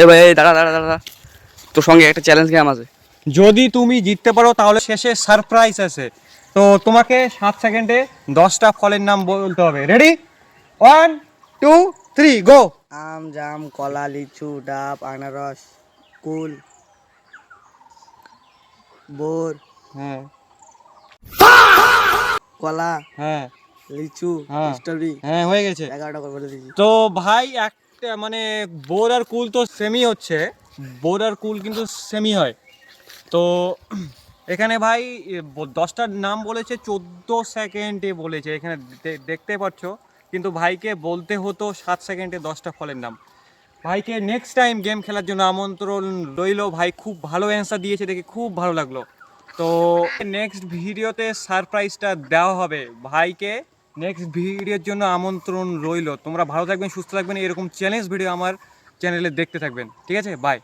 এ ভাই দাঁড়া দাঁড়া দাঁড়া তোর সঙ্গে একটা চ্যালেঞ্জ গেম আছে। যদি তুমি জিততে পারো তাহলে শেষে সারপ্রাইজ আছে। তো তোমাকে সাত সেকেন্ডে দশটা ফলের নাম বলতে হবে। Ready one two three go আম জাম কলা লিচু ডাব আনারস কুল বোর হ্যাঁ। কলা হ্যাঁ। লিচু হ্যাঁ। স্ট্রবেরি হ্যাঁ হয়ে গেছে। এগারোটা করে দিয়েছি। তো ভাই একটা মানে বোর আর কুল তো সেমই হচ্ছে। বোর আর কুল কিন্তু সেমই হয়। তো এখানে ভাই দশটার নাম বলেছে, চোদ্দ সেকেন্ডে বলেছে। এখানে দেখতে পাচ্ছ, কিন্তু ভাইকে বলতে হতো সাত সেকেন্ডে দশটা ফলের নাম। ভাইকে নেক্সট টাইম গেম খেলার জন্য আমন্ত্রণ রইল। ভাই খুব ভালো অ্যান্সার দিয়েছে, দেখে খুব ভালো লাগল। তো নেক্সট ভিডিওতে সারপ্রাইজটা দেওয়া হবে ভাইকে। নেক্সট ভিডিওর জন্য আমন্ত্রণ রইল। তোমরা ভালো থাকবেন, সুস্থ থাকবেন, এরকম চ্যালেঞ্জ ভিডিও আমার চ্যানেলে দেখতে থাকবেন। ঠিক আছে? বাই